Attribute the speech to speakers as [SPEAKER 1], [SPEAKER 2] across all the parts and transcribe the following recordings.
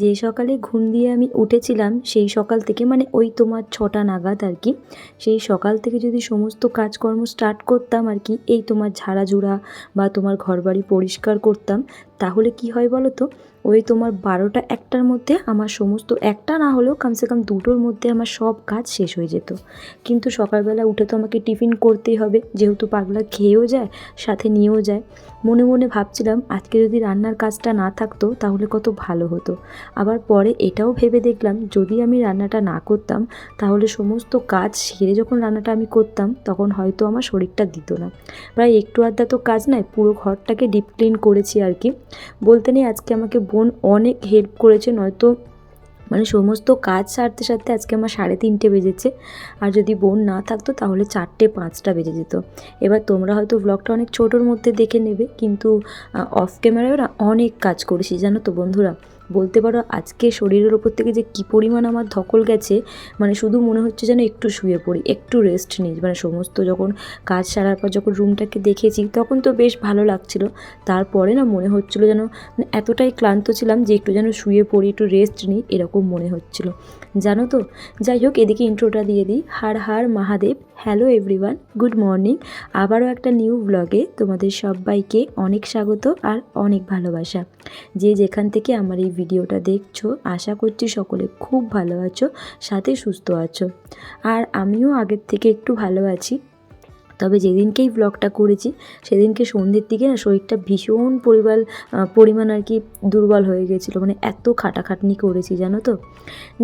[SPEAKER 1] যে সকালে ঘুম দিয়ে আমি উঠেছিলাম, সেই সকাল থেকে মানে ওই তোমার ছটা নাগাদ আর কি, সেই সকাল থেকে যদি সমস্ত কাজকর্ম স্টার্ট করতাম আর কি, এই তোমার ঝাড়াঝুড়া বা তোমার ঘরবাড়ি পরিষ্কার করতাম তাহলে কি হয় বলো তো? ওই তোমার বারোটা একটার মধ্যে আমার সমস্ত একটা না হলেও কমসে কম দুটোর মধ্যে আমার সব কাজ শেষ হয়ে যেত। কিন্তু সকালবেলা উঠে তো আমাকে টিফিন করতেই হবে, যেহেতু পাগলা খেয়েও যায়, সাথে নিয়েও যায়। মনে মনে ভাবছিলাম, আজকে যদি রান্নার কাজটা না থাকতো, তাহলে কত ভালো হতো। আবার পরে এটাও ভেবে দেখলাম, যদি আমি রান্নাটা না করতাম, তাহলে সমস্ত কাজ সেরে যখন রান্নাটা আমি করতাম, তখন হয়তো আমার শরীরটা দিত না। প্রায় একটু আধটা তো কাজ নয় পুরো ঘরটাকে ডিপ ক্লিন করেছি আর কি। বলতে নেই আজকে আমাকে বোন অনেক হেল্প করেছে, নয়তো মানে সমস্ত কাজ সারতে সারতে আজকে আমার সাড়ে তিনটে বেজেছে। আর যদি বোন না থাকতো তাহলে চারটে পাঁচটা বেজে যেত। এবার তোমরা হয়তো ব্লগটা অনেক ছোটোর মধ্যে দেখে নেবে, কিন্তু অফ ক্যামেরায় অনেক কাজ করেছি, জানো তো বন্ধুরা? বলতে পারো আজকে শরীরের ওপর থেকে যে কী পরিমাণ আমার ধকল গেছে মানে শুধু মনে হচ্ছে যেন একটু শুয়ে পড়ি, একটু রেস্ট নিই। মানে সমস্ত যখন কাজ সারার পর যখন রুমটাকে দেখেছি, তখন তো বেশ ভালো লাগছিল। তারপরে না মনে হচ্ছিল যেন এতটাই ক্লান্ত ছিলাম যে একটু যেন শুয়ে পড়ি, একটু রেস্ট নিই, এরকম মনে হচ্ছিল। জানো তো? যাই হোক, এদিকে ইন্ট্রোটা দিয়ে দিই। Har Har Mahadev hello everyone good morning আবারও একটা নিউ ব্লগে তোমাদের সবাইকে অনেক স্বাগত আর অনেক ভালোবাসা। যে যেখান থেকে আমার এই ভিডিওটা দেখছ, আশা করছি সকলে খুব ভালো আছো, সাথে সুস্থ আছো। আর আমিও আগের থেকে একটু ভালো আছি। তবে যেদিনকেই ব্লগটা করেছি, সেদিনকে সন্ধ্যের দিকে না শরীরটা ভীষণ পরিমাণ পরিমাণ আর কি দুর্বল হয়ে গেছিল। মানে এত খাটাখাটনি করেছি, জানো তো?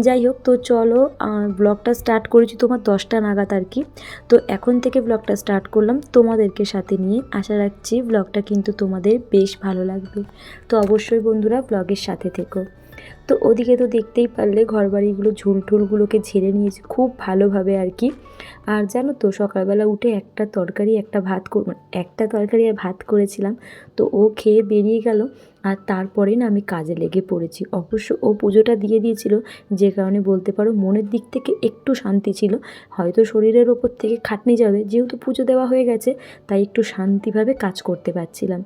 [SPEAKER 1] যাই হোক, তো চলো ব্লগটা স্টার্ট করেছি তোমার দশটা নাগাদ আর কি। তো এখন থেকে ব্লগটা স্টার্ট করলাম তোমাদেরকে সাথে নিয়ে। আশা রাখছি ব্লগটা কিন্তু তোমাদের বেশ ভালো লাগবে। তো অবশ্যই বন্ধুরা ব্লগের সাথে থেকো। তো ওদিকে তো দেখতেই পারলে ঘরবাড়িগুলো ঝুলঠুলগুলোকে ঝেড়ে নিয়েছে খুব ভালোভাবে আর কি। আর জানো তো, সকালবেলা উঠে একটা তরকারি, একটা ভাত একটা তরকারি আর ভাত করেছিলাম। তো ও খেয়ে বেরিয়ে গেল আর তারপরে না আমি কাজে লেগে পড়েছি। অবশ্য ও পুজোটা দিয়ে দিয়েছিল, যে কারণে বলতে পারো মনের দিক থেকে একটু শান্তি ছিল। হয়তো শরীরের ওপর থেকে খাটনি যাবে, যেহেতু পুজো দেওয়া হয়ে গেছে, তাই একটু শান্তিভাবে কাজ করতে পারছিলাম।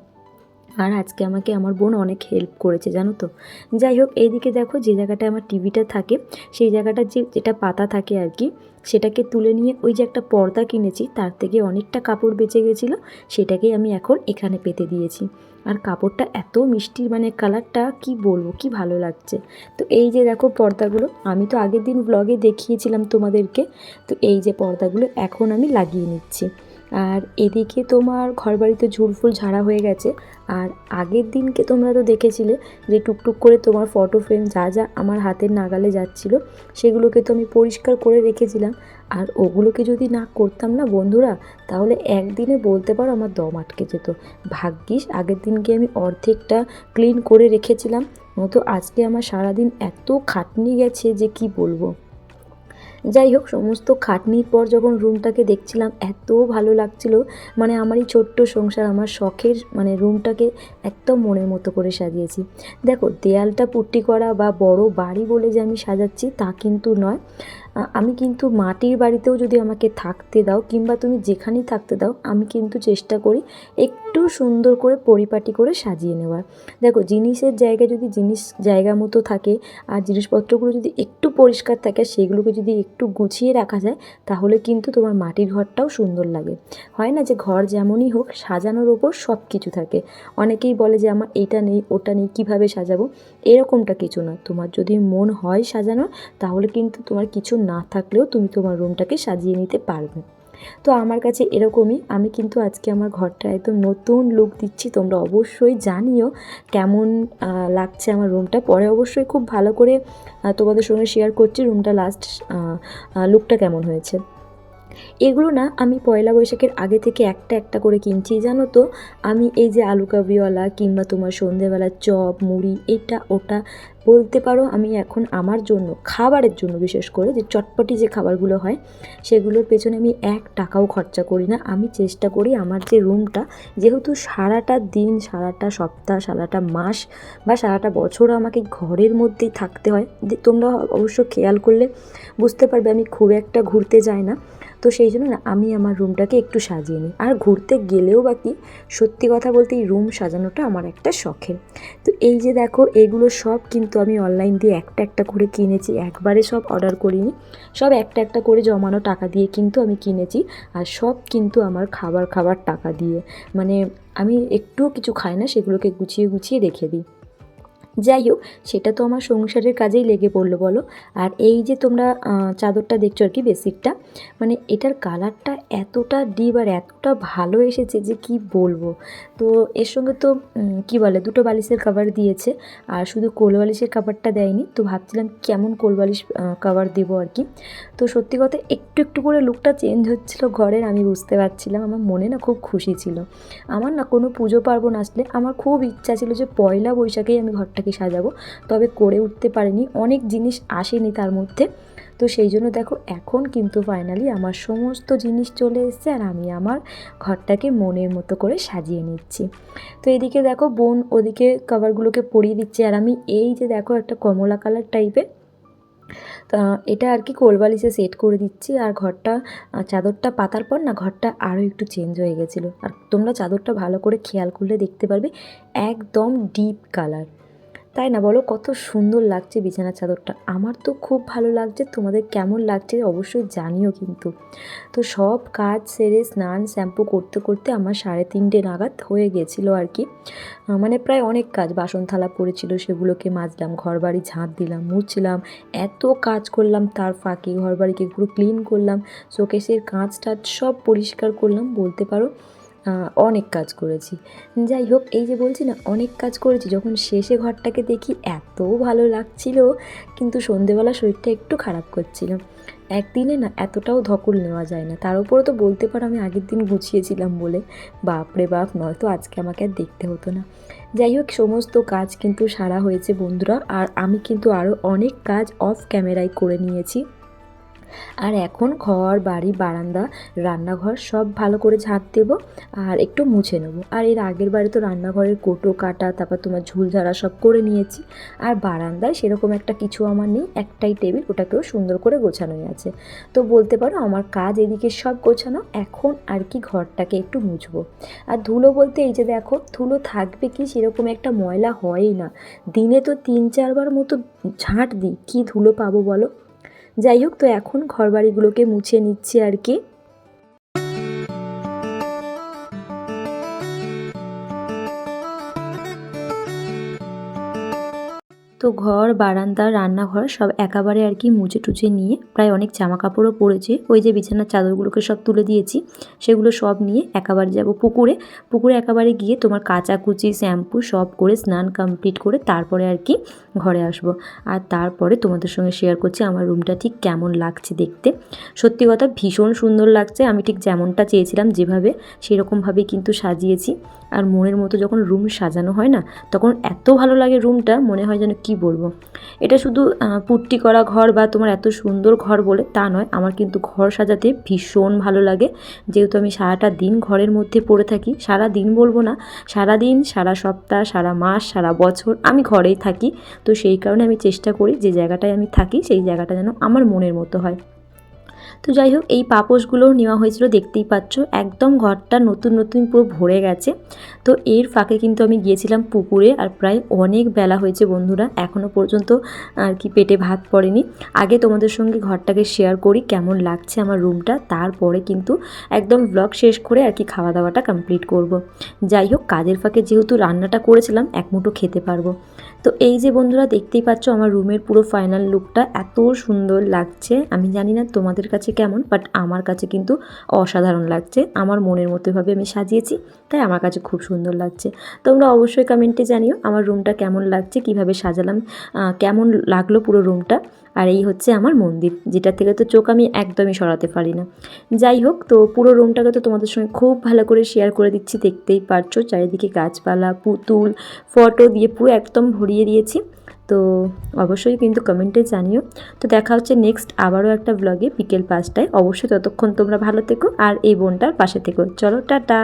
[SPEAKER 1] আর আজকে আমাকে আমার বোন অনেক হেল্প করেছে, জানো তো। যাই হোক, এইদিকে দেখো যে জায়গাটা আমার টিভিটা থাকে, সেই জায়গাটা যে, যেটা পাতা থাকে আর কি, সেটাকে তুলে নিয়ে ওই যে একটা পর্দা কিনেছি, তার থেকে অনেকটা কাপড় বেঁচে গেছিল, সেটাকেই আমি এখন এখানে পেতে দিয়েছি। আর কাপড়টা এত মিষ্টি মানে কালারটা কি বলব, কি ভালো লাগছে। তো এই যে দেখো পর্দাগুলো, আমি তো আগের দিন ব্লগে দেখিয়েছিলাম তোমাদেরকে, তো এই যে পর্দাগুলো এখন আমি লাগিয়ে নিচ্ছি। আর এদিকে তোমার ঘরবাড়িতে ঝুলফুল ঝাড়া হয়ে গেছে। আর আগের দিনকে তোমরা তো দেখেছিলে যে টুকটুক করে তোমার ফটো ফ্রেম যা যা আমার হাতের নাগালে যাচ্ছিল, সেগুলোকে তো আমি পরিষ্কার করে রেখেছিলাম। আর ওগুলোকে যদি না করতাম না বন্ধুরা, তাহলে একদিনে বলতে পারো আমার দম আটকে যেত। ভাগ্যিস আগের দিনকে আমি অর্ধেকটা ক্লিন করে রেখেছিলাম। নয়তো আজকে আমার সারাদিন এত খাটনি গেছে যে কি বলব। যাই হোক, সমস্ত খাটনির পর যখন রুমটাকে দেখছিলাম, এত ভালো লাগছিল। মানে আমার এই ছোট্ট সংসার, আমার শখের মানে রুমটাকে একদম মনের মতো করে সাজিয়েছি। দেখো, দেয়ালটা পুট্টি করা বা বড় বাড়ি বলে যে আমি সাজাচ্ছি, তা কিন্তু নয়। আমি কিন্তু মাটির বাড়িতেও যদি আমাকে থাকতে দাও কিংবা তুমি যেখানেই থাকতে দাও, আমি কিন্তু চেষ্টা করি একটু সুন্দর করে পরিপাটি করে সাজিয়ে নেওয়ার। দেখো, জিনিসের জায়গায় যদি জিনিস জায়গা মতো থাকে আর জিনিসপত্রগুলো যদি একটু পরিষ্কার থাকে, সেগুলোকে যদি একটু গুছিয়ে রাখা যায়, তাহলে কিন্তু তোমার মাটির ঘরটাও সুন্দর লাগে। হয় না যে ঘর যেমনই হোক, সাজানোর ওপর সব কিছু থাকে। অনেকেই বলে যে, আমার এইটা নেই, ওটা নেই, কীভাবে সাজাবো? এরকমটা কিছু না তোমার যদি মন হয় সাজানোর, তাহলে কিন্তু তোমার কিছু না থাকলেও তুমি তোমার রুমটাকে সাজিয়ে নিতে পারবে। তো আমার কাছে এরকমই, আমি কিন্তু আজকে আমার ঘরটা একদম নতুন লুক দিচ্ছি, তোমরা অবশ্যই জানিও কেমন লাগছে আমার রুমটা। পরে অবশ্যই খুব ভালো করে তোমাদের সঙ্গে শেয়ার করছি রুমটা লাস্ট লুকটা কেমন হয়েছে। এগুলো না আমি পয়লা বৈশাখের আগে থেকে একটা একটা করে কিনছি। জানো তো, আমি এই যে আলু কাবরিওয়ালা কিংবা তোমার সন্ধেবেলা চপ, মুড়ি, এটা, ওটা, বলতে পারো আমি এখন আমার জন্য, খাবারের জন্য বিশেষ করে যে চটপটি যে খাবারগুলো হয়, সেগুলোর পেছনে আমি এক টাকাও খরচা করি না। আমি চেষ্টা করি আমার যে রুমটা, যেহেতু সারাটা দিন, সারাটা সপ্তাহ, সারাটা মাস বা সারাটা বছর আমাকে ঘরের মধ্যেই থাকতে হয় তোমরা অবশ্য খেয়াল করলে বুঝতে পারবে আমি খুব একটা ঘুরতে যাই না। তো সেই জন্য না, আমি আমার রুমটাকে একটু সাজিয়ে নিই। আর ঘুরতে গেলেও বাকি সত্যি কথা বলতে এই রুম সাজানোটা আমার একটা শখের। তো এই যে দেখো, এগুলো সব কিন্তু আমি অনলাইন দিয়ে একটা একটা করে কিনেছি। একবারে সব অর্ডার করিনি। সব একটা একটা করে জমানো টাকা দিয়ে কিন্তু আমি কিনেছি। আর সব কিন্তু আমার খাবার খাবার টাকা দিয়ে। মানে আমি একটুও কিছু খাই না, সেগুলোকে গুছিয়ে গুছিয়ে রেখে দিই। যাই হোক, সেটা তো আমার সংসারের কাজেই লেগে পড়ল, বলো। আর এই যে তোমরা চাদরটা দেখছ আর কি বেসিকটা মানে এটার কালারটা এতটা ডিপ আর এতটা ভালো এসেছে যে কি বলব। তো এর সঙ্গে তো কি বলে, দুটো বালিশের কাভার দিয়েছে, আর শুধু কোল বালিশের কাভারটা দেয়নি, তো ভাবছিলাম কেমন কোল বালিশ কাভার দেবো আর কি। তো সত্যি কথা একটু একটু করে লুকটা চেঞ্জ হচ্ছিল ঘরের, আমি বুঝতে পারছিলাম। আমার মনে না খুব খুশি ছিল। আমার না কোনো পুজো পার্বণ আসলে আমার খুব ইচ্ছা ছিল যে পয়লা বৈশাখেই আমি ঘরটাকে সাজাবো, তবে করে উঠতে পারিনি। অনেক জিনিস আসেনি তার মধ্যে। তো সেই জন্য দেখো, এখন কিন্তু ফাইনালি আমার সমস্ত জিনিস চলে এসেছে আর আমি আমার ঘরটাকে মনের মতো করে সাজিয়ে নিচ্ছি। তো এদিকে দেখো, বোন ওদিকে কভারগুলোকে পরিয়ে দিচ্ছে। আর আমি এই যে দেখো একটা কমলা কালার টাইপের তা এটা আর কি কোলবালিশে সেট করে দিচ্ছি। আর ঘরটা চাদরটা পাতার পর না ঘরটা আরও একটু চেঞ্জ হয়ে গেছিল। আর তোমরা চাদরটা ভালো করে খেয়াল করলে দেখতে পারবে, একদম ডিপ কালার তাই না বলো? কত সুন্দর লাগছে বিছানার চাদরটা। আমার তো খুব ভালো লাগছে। তোমাদের কেমন লাগছে অবশ্যই জানিও কিন্তু। তো সব কাজ সেরে স্নান, শ্যাম্পু করতে করতে আমার সাড়ে তিনটে নাগাদ হয়ে গেছিল আর কি। মানে প্রায় অনেক কাজ বাসন থালা পড়েছিল, সেগুলোকে মাজলাম ঘর বাড়ি ঝাঁট দিলাম, মুছলাম, এত কাজ করলাম, তার ফাঁকে ঘর বাড়িকে ক্লিন করলাম, শোকেসের কাঁচ টাচ সব পরিষ্কার করলাম, বলতে পারো। অনেক কাজ করেছি। যাই হোক, এই যে বলছি না, অনেক কাজ করেছি। যখন শেষে ঘরটাকে দেখি, এত ভালো লাগছিল, কিন্তু সন্ধেবেলা শরীরটা একটু খারাপ করছিল। একদিনে না, এতটাও ধকল নেওয়া যায় না। তার উপরে তো বলতে পারো, আমি আগের দিন গুছিয়েছিলাম বলে। বাপরে বাপ, নয়তো আজকে আমাকে আর দেখতে হতো না। যাই হোক, সমস্ত কাজ কিন্তু সারা হয়েছে বন্ধুরা। আর আমি কিন্তু আরও অনেক কাজ অফ ক্যামেরায় করে নিয়েছি। আর এখন ঘর, বাড়ি, বারান্দা, রান্নাঘর সব ভালো করে ঝাঁট দেবো আর একটু মুছে নেব। আর এর আগের বারে তো রান্নাঘরের কোটো কাটা, তারপর তোমার ঝুল ঝাড়া সব করে নিয়েছি। আর বারান্দায় সেরকম একটা কিছু আমার নেই, একটাই টেবিল, ওটাকেও সুন্দর করে গোছানোই আছে। তো বলতে পারো আমার কাজ এদিকে সব গোছানো, এখন আর কি ঘরটাকে একটু মুছবো। আর ধুলো বলতে এই যে দেখো, ধুলো থাকবে কি সেরকম একটা ময়লা হয়ই না। দিনে তো তিন চারবার মতো ঝাঁট দিই, কী ধুলো পাবো বলো? যাই হোক, তো এখন ঘরবাড়িগুলোকে মুছে নিচ্ছি আর কি। তো ঘর, বারান্দা, রান্নাঘর সব একেবারে আর কি মুছে টুছে নিয়ে প্রায় অনেক জামা কাপড়ও পড়েছে ওই যে বিছানার চাদরগুলোকে সব তুলে দিয়েছি, সেগুলো সব নিয়ে একেবারে যাব পুকুরে। পুকুরে একেবারে গিয়ে তোমার কাচাকুচি, শ্যাম্পু সব করে স্নান কমপ্লিট করে তারপরে আর কি ঘরে আসব। আর তারপরে তোমাদের সঙ্গে শেয়ার করছি আমার রুমটা ঠিক কেমন লাগছে দেখতে। সত্যি কথা ভীষণ সুন্দর লাগছে। আমি ঠিক যেমনটা চেয়েছিলাম যেভাবে সেরকমভাবেই কিন্তু সাজিয়েছি। আর মনের মতো যখন রুম সাজানো হয় না, তখন এত ভালো লাগে রুমটা মনে হয় যেন কি বলব। এটা শুধু পুট্টি করা ঘর বা তোমার এত সুন্দর ঘর বলে তা নয়। আমার কিন্তু ঘর সাজাতে ভীষণ ভালো লাগে। যেহেতু আমি সারাটা দিন ঘরের মধ্যে পড়ে থাকি, সারা দিন বলব না, সারা দিন, সারা সপ্তাহ, সারা মাস, সারা বছর আমি ঘরেই থাকি। তো সেই কারণে আমি চেষ্টা করি যে জায়গাটায় আমি থাকি, সেই জায়গাটা যেন আমার মনের মতো হয়। তো যাই হোক, এই পাপোশগুলোও নেওয়া হয়েছিল, দেখতেই পাচ্ছ। একদম ঘরটা নতুন নতুন পুরো ভরে গেছে। তো এর ফাঁকে কিন্তু আমি গিয়েছিলাম পুকুরে আর প্রায় অনেক বেলা হয়েছে বন্ধুরা। এখনও পর্যন্ত আর কি পেটে ভাত পড়েনি। আগে তোমাদের সঙ্গে ঘরটাকে শেয়ার করি কেমন লাগছে আমার রুমটা তারপরে কিন্তু একদম ব্লগ শেষ করে আর কি খাওয়া দাওয়াটা কমপ্লিট করব। যাই হোক, কাজের ফাঁকে যেহেতু রান্নাটা করেছিলাম, এক মুঠো খেতে পারব। তো এই যে বন্ধুরা, দেখতেই পাচ্ছ আমার রুমের পুরো ফাইনাল লুকটা এত সুন্দর লাগছে। আমি জানি না তোমাদের কাছে কেমন বাট আমার কাছে কিন্তু অসাধারণ লাগছে। আমার মনের মতোভাবে আমি সাজিয়েছি, তাই আমার কাছে খুব সুন্দর লাগছে। তোমরা অবশ্যই কমেন্টে জানিও আমার রুমটা কেমন লাগছে, কীভাবে সাজালাম কেমন লাগল পুরো রুমটা আর এই হচ্ছে আমার মন্দির, যেটা থেকে তো চোখ আমি একদমই সরাতে পারি না। যাই হোক, তো পুরো রুমটাকে তো তোমাদের সঙ্গে খুব ভালো করে শেয়ার করে দিচ্ছি, দেখতেই পারছ। চারিদিকে গাছপালা পুতুল ফটো দিয়ে পুরো একদম ভরিয়ে দিয়েছি। তো অবশ্যই কিন্তু কমেন্টে জানিও। তো দেখা হচ্ছে নেক্সট আবারও একটা ব্লগে বিকেল পাঁচটায়। অবশ্যই ততক্ষণ তোমরা ভালো থেকো আর এই বোনটার পাশে থেকো। চলো, টাটা!